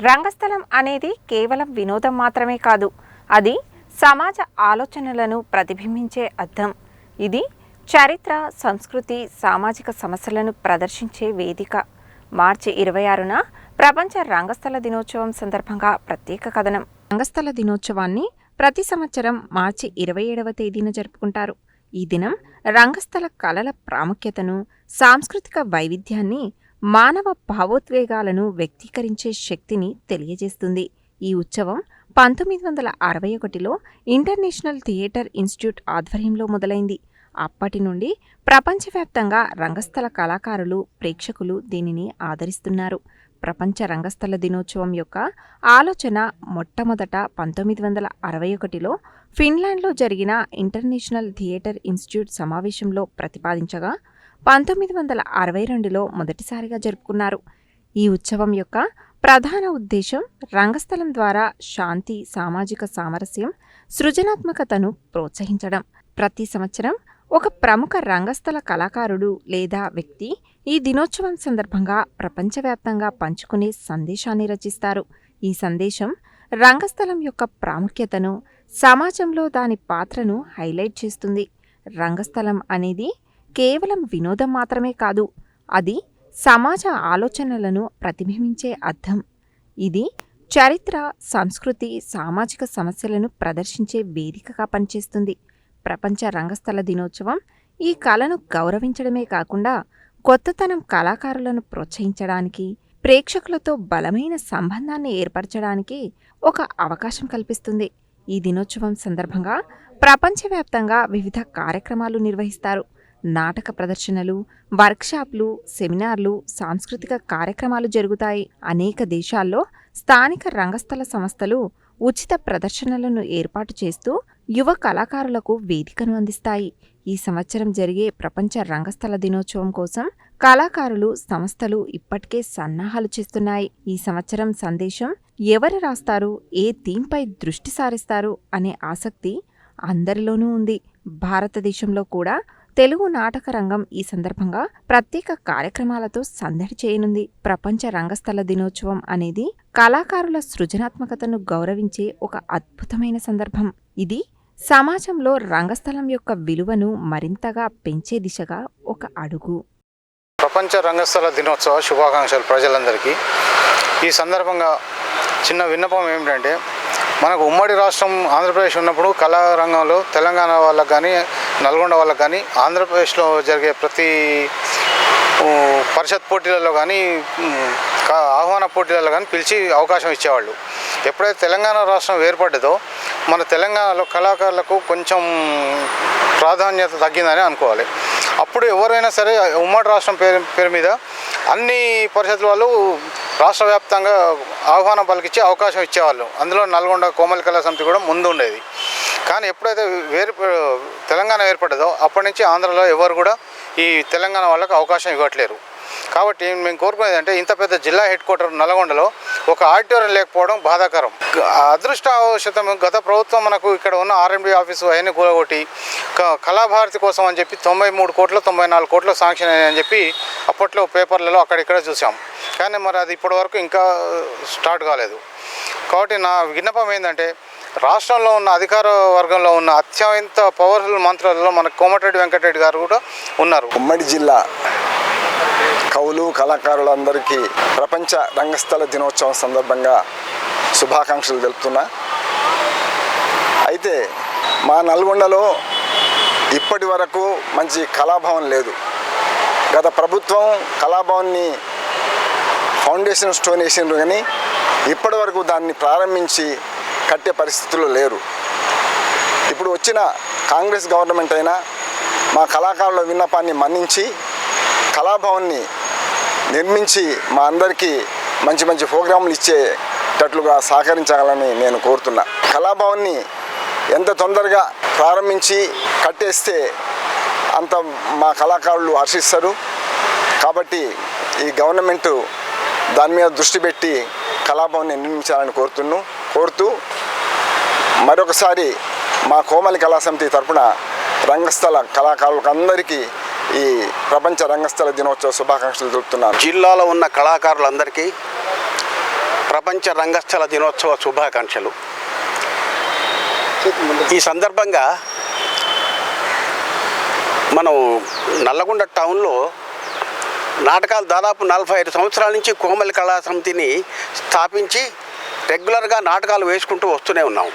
రంగస్థలం అనేది కేవలం వినోదం మాత్రమే కాదు అది సమాజ ఆలోచనలను ప్రతిబింబించే అర్థం ఇది చరిత్ర సంస్కృతి సామాజిక సమస్యలను ప్రదర్శించే వేదిక. మార్చి ఇరవై ఆరున ప్రపంచ రంగస్థల దినోత్సవం సందర్భంగా ప్రత్యేక కథనం. రంగస్థల దినోత్సవాన్ని ప్రతి సంవత్సరం మార్చి ఇరవై ఏడవ తేదీన జరుపుకుంటారు. ఈ దినం రంగస్థల కళల ప్రాముఖ్యతను సాంస్కృతిక వైవిధ్యాన్ని మానవ భావోద్వేగాలను వ్యక్తీకరించే శక్తిని తెలియజేస్తుంది. ఈ ఉత్సవం పంతొమ్మిది వందల అరవై ఒకటిలో ఇంటర్నేషనల్ థియేటర్ ఇన్స్టిట్యూట్ ఆధ్వర్యంలో మొదలైంది. అప్పటి నుండి ప్రపంచవ్యాప్తంగా రంగస్థల కళాకారులు ప్రేక్షకులు దీనిని ఆదరిస్తున్నారు. ప్రపంచ రంగస్థల దినోత్సవం యొక్క ఆలోచన మొట్టమొదట పంతొమ్మిది వందల అరవై ఒకటిలో ఫిన్లాండ్లో జరిగిన ఇంటర్నేషనల్ థియేటర్ ఇన్స్టిట్యూట్ సమావేశంలో ప్రతిపాదించగా పంతొమ్మిది వందల అరవై రెండులో మొదటిసారిగా జరుపుకున్నారు. ఈ ఉత్సవం యొక్క ప్రధాన ఉద్దేశం రంగస్థలం ద్వారా శాంతి సామాజిక సామరస్యం సృజనాత్మకతను ప్రోత్సహించడం. ప్రతి సంవత్సరం ఒక ప్రముఖ రంగస్థల కళాకారుడు లేదా వ్యక్తి ఈ దినోత్సవం సందర్భంగా ప్రపంచవ్యాప్తంగా పంచుకునే సందేశాన్ని రచిస్తారు. ఈ సందేశం రంగస్థలం యొక్క ప్రాముఖ్యతను సమాజంలో దాని పాత్రను హైలైట్ చేస్తుంది. రంగస్థలం అనేది కేవలం వినోదం మాత్రమే కాదు అది సమాజ ఆలోచనలను ప్రతిబింబించే అర్థం. ఇది చరిత్ర సంస్కృతి సామాజిక సమస్యలను ప్రదర్శించే వేదికగా పనిచేస్తుంది. ప్రపంచ రంగస్థల దినోత్సవం ఈ కళను గౌరవించడమే కాకుండా కొత్తతనం కళాకారులను ప్రోత్సహించడానికి ప్రేక్షకులతో బలమైన సంబంధాన్ని ఏర్పరచడానికి ఒక అవకాశం కల్పిస్తుంది. ఈ దినోత్సవం సందర్భంగా ప్రపంచవ్యాప్తంగా వివిధ కార్యక్రమాలు నిర్వహిస్తారు. నాటక ప్రదర్శనలు వర్క్షాప్లు సెమినార్లు సాంస్కృతిక కార్యక్రమాలు జరుగుతాయి. అనేక దేశాల్లో స్థానిక రంగస్థల సంస్థలు ఉచిత ప్రదర్శనలను ఏర్పాటు చేస్తూ యువ కళాకారులకు వేదికను అందిస్తాయి. ఈ సంవత్సరం జరిగే ప్రపంచ రంగస్థల దినోత్సవం కోసం కళాకారులు సంస్థలు ఇప్పటికే సన్నాహాలు చేస్తున్నాయి. ఈ సంవత్సరం సందేశం ఎవరు రాస్తారు ఏ థీమ్పై దృష్టి సారిస్తారు అనే ఆసక్తి అందరిలోనూ ఉంది. భారతదేశంలో కూడా తెలుగు నాటక రంగం ఈ సందర్భంగా ప్రత్యేక కార్యక్రమాలతో సందడి చేయనుంది. ప్రపంచ రంగస్థల దినోత్సవం అనేది కళాకారుల సృజనాత్మకతను గౌరవించే ఒక అద్భుతమైన సందర్భం. ఇది సమాజంలో రంగస్థలం యొక్క విలువను మరింతగా పెంచే దిశగా ఒక అడుగు. ప్రపంచ రంగస్థల దినోత్సవ శుభాకాంక్షలు ప్రజలందరికీ. ఈ సందర్భంగా చిన్న విన్నపం ఏమిటంటే మనకు ఉమ్మడి రాష్ట్రం ఆంధ్రప్రదేశ్ ఉన్నప్పుడు కళారంగంలో తెలంగాణ వాళ్ళకు కానీ నల్గొండ వాళ్ళకి కానీ ఆంధ్రప్రదేశ్లో జరిగే ప్రతి పరిషత్ పోటీలలో కానీ కా- ఆహ్వాన పోటీలలో కానీ పిలిచి అవకాశం ఇచ్చేవాళ్ళు. ఎప్పుడైతే తెలంగాణ రాష్ట్రం ఏర్పడ్డదో మన తెలంగాణలో కళాకారులకు కొంచెం ప్రాధాన్యత తగ్గిందని అనుకోవాలి. అప్పుడు ఎవరైనా సరే ఉమ్మడి రాష్ట్రం పేరు పేరు మీద అన్ని పరిషత్ల వాళ్ళు రాష్ట్ర వ్యాప్తంగా ఆహ్వానం పలికించి అవకాశం ఇచ్చేవాళ్ళు. అందులో నల్గొండ కోమలి కళా సమితి కూడా ముందు ఉండేది. కానీ ఎప్పుడైతే వేరు తెలంగాణ ఏర్పడ్డదో అప్పటి నుంచి ఆంధ్రలో ఎవరు కూడా ఈ తెలంగాణ వాళ్ళకు అవకాశం ఇవ్వట్లేరు. కాబట్టి మేము కోరుకునేది అంటే ఇంత పెద్ద జిల్లా హెడ్ క్వార్టర్ నల్గొండలో ఒక ఆడిటోరియం లేకపోవడం బాధాకరం. అదృష్టవశతం గత ప్రభుత్వం మనకు ఇక్కడ ఉన్న ఆర్ఎండ్బి ఆఫీసు అవన్నీ కూలగొట్టి క- కళాభారతి కోసం అని చెప్పి తొంభై మూడు కోట్లు తొంభై నాలుగు కోట్లు శాంక్షన్ అయ్యాయని చెప్పి అప్పట్లో పేపర్లలో అక్కడిక్కడ చూసాం. కానీ మరి అది ఇప్పటివరకు ఇంకా స్టార్ట్ కాలేదు. కాబట్టి నా విన్నపం ఏంటంటే రాష్ట్రంలో ఉన్న అధికార వర్గంలో ఉన్న అత్యంత పవర్ఫుల్ మంత్రులలో మన కోమటిరెడ్డి వెంకటరెడ్డి గారు కూడా ఉన్నారు. ఉమ్మడి జిల్లా కవులు కళాకారులందరికీ ప్రపంచ రంగస్థల దినోత్సవం సందర్భంగా శుభాకాంక్షలు తెలుపుతున్నా. అయితే మా నల్గొండలో ఇప్పటి వరకు మంచి కళాభవన్ లేదు. గత ప్రభుత్వం కళాభవన్ని ఫౌండేషన్ స్టోన్ వేసిండ్రు కానీ ఇప్పటి వరకు దాన్ని ప్రారంభించి కట్టే పరిస్థితులు లేరు. ఇప్పుడు వచ్చిన కాంగ్రెస్ గవర్నమెంట్ అయినా మా కళాకారుల విన్నపాన్ని మన్నించి కళాభవన్ని నిర్మించి మా అందరికీ మంచి మంచి ప్రోగ్రాములు ఇచ్చేటట్లుగా సహకరించాలని నేను కోరుతున్నా. కళాభవన్ని ఎంత తొందరగా ప్రారంభించి కట్టేస్తే అంత మా కళాకారులు హర్షిస్తారు. కాబట్టి ఈ గవర్నమెంటు దాని మీద దృష్టి పెట్టి కళాభవన్ని నిర్మించాలని కోరుతున్నాను కోరుతూ మరొకసారి మా కోమలి కళాసమితి తరపున రంగస్థల కళాకారులకు అందరికీ ఈ ప్రపంచ రంగస్థల దినోత్సవ శుభాకాంక్షలు తెలుపుతున్నాను. జిల్లాలో ఉన్న కళాకారులందరికీ ప్రపంచ రంగస్థల దినోత్సవ శుభాకాంక్షలు. ఈ సందర్భంగా మనం నల్లగొండ టౌన్లో నాటకాలు దాదాపు నలభై ఐదు సంవత్సరాల నుంచి కోమలి కళా సమితిని స్థాపించి రెగ్యులర్గా నాటకాలు వేసుకుంటూ వస్తూనే ఉన్నాం.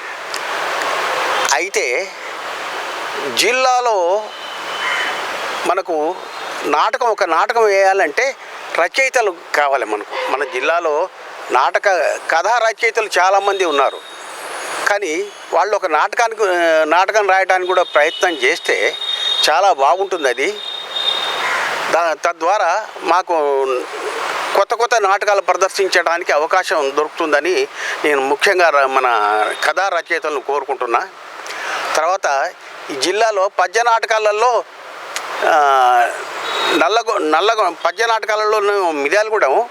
అయితే జిల్లాలో మనకు నాటకం ఒక నాటకం వేయాలంటే రచయితలు కావాలి మనకు. మన జిల్లాలో నాటక కథా రచయితలు చాలామంది ఉన్నారు. కానీ వాళ్ళు ఒక నాటకానికి నాటకం రాయడానికి కూడా ప్రయత్నం చేస్తే చాలా బాగుంటుంది అది. దా తద్వారా మాకు కొత్త కొత్త నాటకాలు ప్రదర్శించడానికి అవకాశం దొరుకుతుందని నేను ముఖ్యంగా ర- మన కథా రచయితలను కోరుకుంటున్నా. తర్వాత ఈ జిల్లాలో పద్య నాటకాలలో నల్లగొ నల్లగొ పద్య నాటకాలలో మిర్యాలగూడెం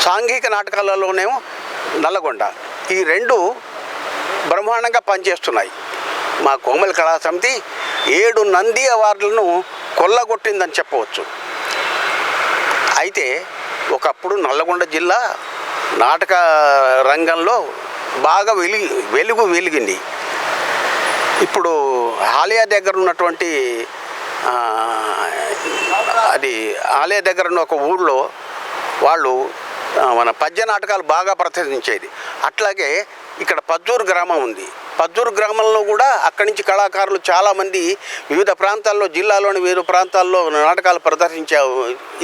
సాంఘిక నాటకాలలోనేమో నల్లగొండ. ఈ రెండు బ్రహ్మాండంగా పనిచేస్తున్నాయి. మా కోమల కళా సమితి ఏడు నంది అవార్డులను కొల్లగొట్టిందని చెప్పవచ్చు. అయితే ఒకప్పుడు నల్లగొండ జిల్లా నాటక రంగంలో బాగా వెలిగి వెలుగు వెలిగింది. ఇప్పుడు ఆలయ దగ్గర ఉన్నటువంటి అది ఆలయ దగ్గర ఉన్న ఒక ఊళ్ళో వాళ్ళు మన పద్య నాటకాలు బాగా ప్రదర్శించేది అట్లాగే ఇక్కడ పద్దూరు గ్రామం ఉంది. పద్దూరు గ్రామంలో కూడా అక్కడి నుంచి కళాకారులు చాలామంది వివిధ ప్రాంతాల్లో జిల్లాలోని వివిధ ప్రాంతాల్లో నాటకాలు ప్రదర్శించే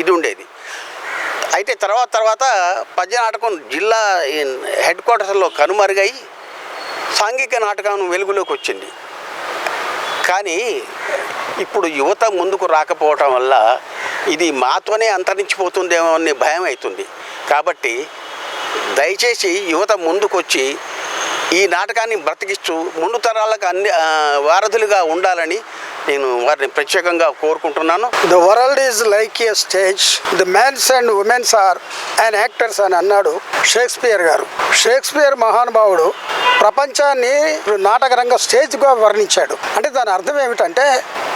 ఇది ఉండేది. అయితే తర్వాత తర్వాత పద్య నాటకం జిల్లా హెడ్ క్వార్టర్స్లో కనుమరుగై సాంఘిక నాటకం వెలుగులోకి వచ్చింది. కానీ ఇప్పుడు యువత ముందుకు రాకపోవటం వల్ల ఇది మాతోనే అంతరించిపోతుందేమో అనే భయం అవుతుంది కాబట్టి దయచేసి యువత ముందుకొచ్చి ఈ నాటకాన్ని బ్రతికిస్తూ ముందు తరాలకు అన్ని వారధులుగా ఉండాలని నేను వారిని ప్రత్యేకంగా కోరుకుంటున్నాను. The world is like a stage the mens and womens are and actors అని అన్నాడు షేక్స్పియర్ గారు. షేక్స్పియర్ మహానుభావుడు ప్రపంచాన్ని నాటక రంగ స్టేజ్గా వర్ణించాడు. అంటే దాని అర్థం ఏమిటంటే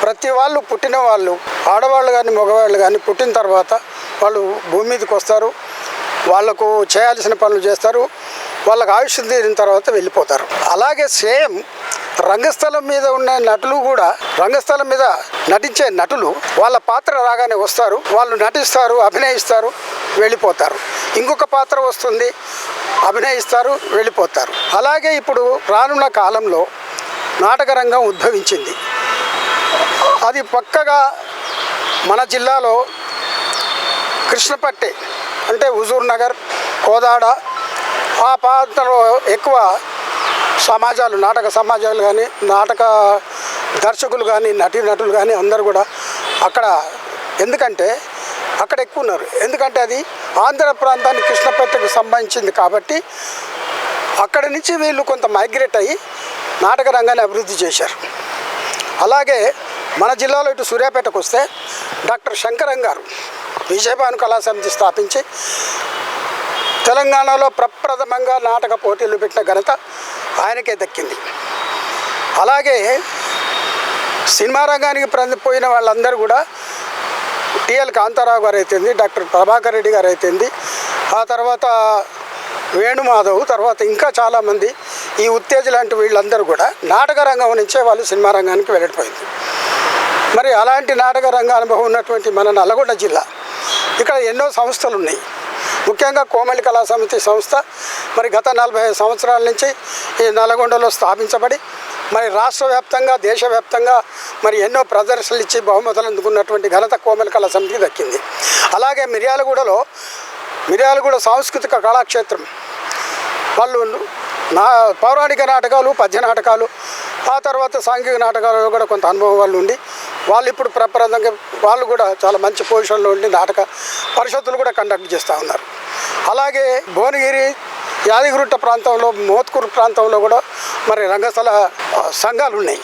ప్రతి వాళ్ళు పుట్టిన వాళ్ళు ఆడవాళ్ళు కానీ మగవాళ్ళు కానీ పుట్టిన తర్వాత వాళ్ళు భూమి మీదకి వస్తారు. వాళ్ళకు చేయాల్సిన పనులు చేస్తారు. వాళ్ళకు ఆయుష్ తీరిన తర్వాత వెళ్ళిపోతారు. అలాగే సేమ్ రంగస్థలం మీద ఉన్న నటులు కూడా రంగస్థలం మీద నటించే నటులు వాళ్ళ పాత్ర రాగానే వస్తారు వాళ్ళు నటిస్తారు అభినయిస్తారు వెళ్ళిపోతారు. ఇంకొక పాత్ర వస్తుంది అభినయిస్తారు వెళ్ళిపోతారు. అలాగే ఇప్పుడు రానున్న కాలంలో నాటకరంగం ఉద్భవించింది. అది పక్కగా మన జిల్లాలో కృష్ణపట్టే అంటే హుజూర్ నగర్ కోదాడ ఆ ప్రాంతంలో ఎక్కువ సమాజాలు నాటక సమాజాలు కానీ నాటక దర్శకులు కానీ నటి నటులు కానీ అందరు కూడా అక్కడ ఎందుకంటే అక్కడ ఎక్కువ ఉన్నారు. ఎందుకంటే అది ఆంధ్ర ప్రాంతానికి కృష్ణపేటకు సంబంధించింది కాబట్టి అక్కడి నుంచి వీళ్ళు కొంత మైగ్రేట్ అయ్యి నాటక రంగాన్ని అభివృద్ధి చేశారు. అలాగే మన జిల్లాలో ఇటు సూర్యాపేటకు వస్తే డాక్టర్ శంకరం గారు విజయభాను కళా సమితి స్థాపించి తెలంగాణలో ప్రప్రథమంగా నాటక పోటీలు పెట్టిన ఘనత ఆయనకే దక్కింది. అలాగే సినిమా రంగానికి పోయిన వాళ్ళందరూ కూడా టిఎల్ కాంతారావు గారు అయితేంది డాక్టర్ ప్రభాకర్ రెడ్డి గారు అయితేంది ఆ తర్వాత వేణుమాధవ్ తర్వాత ఇంకా చాలామంది ఈ ఉత్తేజ లాంటి వీళ్ళందరూ కూడా నాటక రంగం నుంచే వాళ్ళు సినిమా రంగానికి వెళ్ళిపోయింది. మరి అలాంటి నాటక రంగ అనుభవం ఉన్నటువంటి మన నల్లగొండ జిల్లా ఇక్కడ ఎన్నో సంస్థలు ఉన్నాయి ముఖ్యంగా కోమలి కళా సమితి సంస్థ మరి గత నలభై సంవత్సరాల నుంచి ఈ నల్గొండలో స్థాపించబడి మరి రాష్ట్ర వ్యాప్తంగా దేశవ్యాప్తంగా మరి ఎన్నో ప్రదర్శనలు ఇచ్చి బహుమతులు అందుకున్నటువంటి ఘనత కోమలి కళా సమితికి దక్కింది. అలాగే మిర్యాలగూడలో మిర్యాలగూడ సాంస్కృతిక కళాక్షేత్రం వాళ్ళు నా పౌరాణిక నాటకాలు పద్య నాటకాలు ఆ తర్వాత సాంఘిక నాటకాలలో కూడా కొంత అనుభవం వాళ్ళు ఉండి వాళ్ళు ఇప్పుడు ప్రప్రదంగా వాళ్ళు కూడా చాలా మంచి పొజిషన్లో ఉండి నాటక పరిషత్తులు కూడా కండక్ట్ చేస్తూ ఉన్నారు. అలాగే భువనగిరి యాదగిరిట్ట ప్రాంతంలో మోత్కూరు ప్రాంతంలో కూడా మరి రంగస్థల సంఘాలు ఉన్నాయి.